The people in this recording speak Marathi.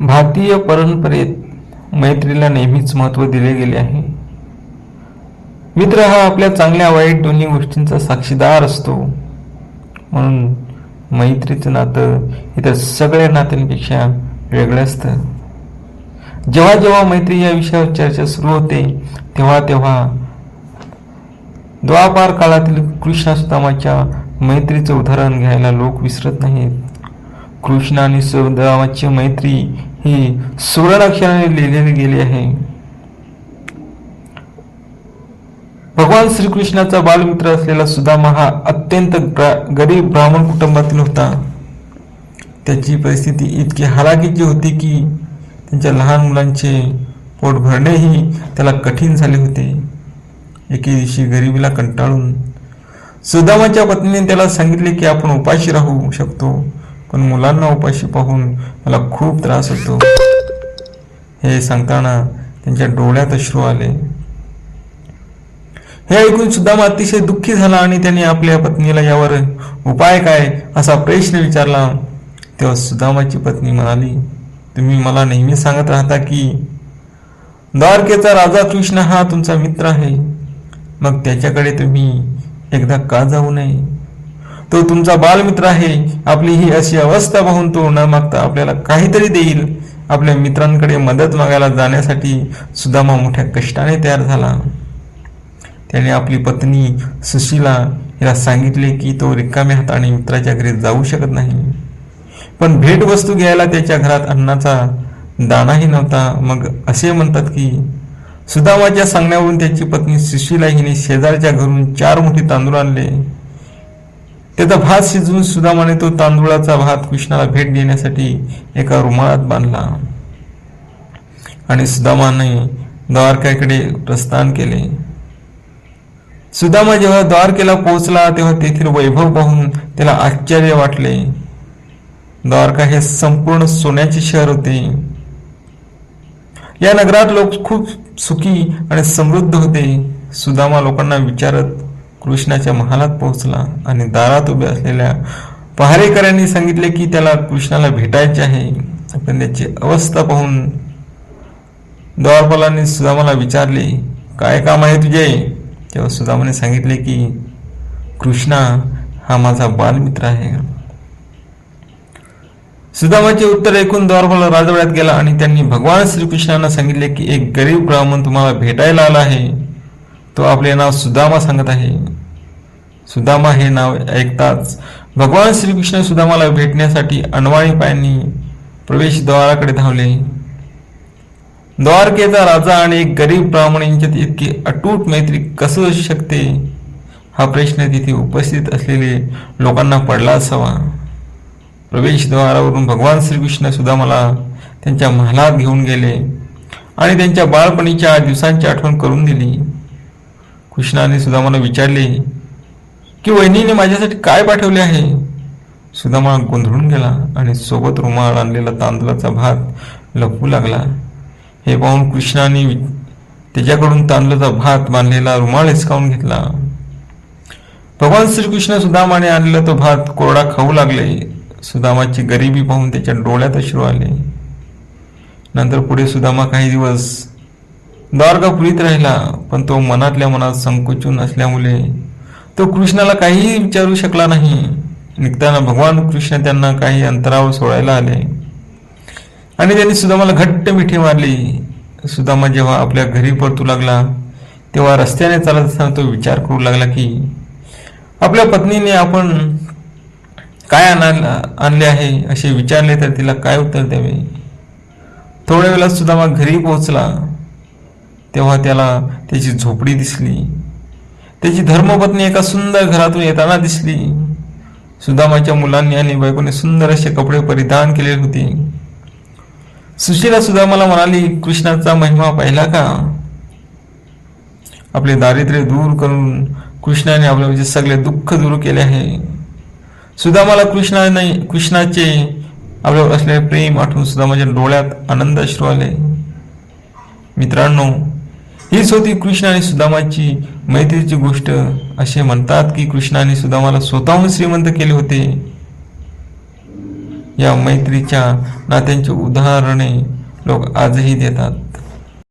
भारतीय परंपरेत मैत्रीला नेहमीच महत्त्व दिले गेले आहे. मित्र हा आपल्या चांगल्या वाईट दोन्ही गोष्टींचा साक्षीदार असतो. म्हणून मैत्रीचं नातं इतर सगळ्या नात्यांपेक्षा वेगळं असतं. जेव्हा जेव्हा मैत्री या विषयावर चर्चा सुरू होते तेव्हा तेव्हा द्वापार काळातील कृष्णासुदामाच्या मैत्रीचं उदाहरण घ्यायला लोक विसरत नाहीत. कृष्ण आणि सुदामाची मैत्री ही सुवर्णाक्षराने लिहिलेली गेली आहे. भगवान श्रीकृष्णाचा बालमित्र असलेला सुदामा हा अत्यंत गरीब ब्राह्मण कुटुंबातील होता. त्याची परिस्थिती इतकी हालाकीची होती की त्यांच्या लहान मुलांचे पोट भरणेही त्याला कठीण झाले होते. एके दिवशी गरिबीला कंटाळून सुदामाच्या पत्नीने त्याला सांगितले की आपण उपाशी राहू शकतो. पण मुलांना उपाशी पाहून मला खूप त्रास होतो. हे सांगताना त्यांच्या डोळ्यात अश्रू आले. हे ऐकून सुदामा अतिशय दुःखी झाला आणि त्याने आपल्या पत्नीला यावर उपाय काय असा प्रश्न विचारला. तेव्हा सुदामाची पत्नी म्हणाली तुम्ही मला नेहमी सांगत राहता की द्वारकेचा राजा कृष्ण हा तुमचा मित्र आहे. मग त्याच्याकडे तुम्ही एकदा का जाऊ नये? तो तुमचा बालमित्र आहे. आपली ही अशी अवस्था पाहून तो न मागता आपल्याला काहीतरी देईल. आपल्या मित्रांकडे मदत मागायला जाण्यासाठी सुदामा मोठ्या कष्टाने तयार झाला. त्याने आपली पत्नी सुशीला हिला सांगितले की तो रिकाम्या हाताने मित्राच्या घरी जाऊ शकत नाही. पण भेटवस्तू घ्यायला त्याच्या घरात अन्नाचा दाणाही नव्हता. मग असे म्हणतात की सुदामाच्या सांगण्यावरून त्याची पत्नी सुशीला हिने शेजारच्या घरून चार मोठे तांदूळ आणले. त्याचा भात शिजवून सुदामाने तो तांदूळाचा भात कृष्णाला भेट देण्यासाठी एका रुमाळात बांधला. आणि सुदामाने द्वारकाकडे प्रस्थान केले. सुदामा जेव्हा द्वारकेला पोहोचला तेव्हा तेथील वैभव पाहून त्याला आश्चर्य वाटले. द्वारका हे संपूर्ण सोन्याचे शहर होते. या नगरात लोक खूप सुखी आणि समृद्ध होते. सुदामा लोकांना विचारत कृष्णाच्या महालात पोहोचला आणि दारात उभे असलेल्या पहारेकऱ्यांनी सांगितले की त्याला कृष्णाला भेटायचे आहे. पण त्याची अवस्था पाहून द्वारपालांनी सुदामाला विचारले काय काम आहे तुझे? तेव्हा सुदामाने सांगितले की कृष्णा हा माझा बालमित्र आहे. सुदामाचे उत्तर ऐकून द्वारपाल राजवाड्यात गेला आणि त्यांनी भगवान श्रीकृष्णांना सांगितले की एक गरीब ब्राह्मण तुम्हाला भेटायला आला आहे. तो आपले नाव सुदामा सांगत आहे. सुदामा हे नाव ऐकताच भगवान श्रीकृष्ण सुदामाला भेटण्यासाठी अनवाणी पायांनी प्रवेशद्वाराकडे धावले. द्वारकेचा राजा आणि एक गरीब ब्राह्मण यांच्यात इतकी अटूट मैत्री कसं असू शकते? हा प्रश्न तिथे उपस्थित असलेले लोकांना पडला असावा. प्रवेशद्वारावरून भगवान श्रीकृष्ण सुदामाला त्यांच्या महालात घेऊन गेले आणि त्यांच्या बाळपणीच्या दिवसांची आठवण करून दिली. कृष्णाने सुदामाला विचारले की वहिनीने माझ्यासाठी काय पाठवले आहे? सुदामा गोंधळून गेला आणि सोबत रुमाल आणलेला तांदळाचा भात लपवू लागला. हे पाहून कृष्णाने त्याच्याकडून तांदळाचा भात बांधलेला रुमाल हिसकावून घेतला. भगवान श्रीकृष्ण सुदामाने आणलेला तो भात कोरडा खाऊ लागले. सुदामाची गरिबी पाहून त्याच्या डोळ्यात अश्रू आले. नंतर पुढे सुदामा काही दिवस द्वारकापुरीत राहिला पण तो मनातल्या मनात संकोचून असल्यामुळे तो कृष्णाला काहीही विचारू शकला नाही. निघताना भगवान कृष्ण त्यांना काही अंतरावर सोडायला आले. आणि त्यांनी सुदामाला घट्ट मिठी मारली. सुदामा जेव्हा आपल्या घरी परतू लागला तेव्हा रस्त्याने चालत असताना तो विचार करू लागला की आपल्या पत्नीने आपण काय आणायला आणले आहे? असे विचारले तर तिला काय उत्तर द्यावे? थोड्या वेळात सुदामा घरी पोहोचला. तेव्हा त्याला त्याची झोपडी दिसली. त्याची धर्मपत्नी एका सुंदर घरातून येताना दिसली. सुदामाच्या मुलांनी आणि बायकोने सुंदर असे कपडे परिधान केले होते. सुशीला सुदामाला म्हणाली कृष्णाचा महिमा पाहिला का? आपले दारिद्र्य दूर करून कृष्णाने आपले सगळे दुःख दूर केले आहे. सुदामाला कृष्णाने कृष्णाचे आपल्यावर असलेले प्रेम आठवून सुदामाच्या डोळ्यात आनंद अश्रू आले. मित्रांनो हीच होती कृष्ण आणि सुदामाची मैत्रीची गोष्ट. असे म्हणतात की कृष्णाने सुदामाला स्वतःहून श्रीमंत केले होते. या मैत्रीच्या नात्यांची उदाहरणे लोक आजही देतात.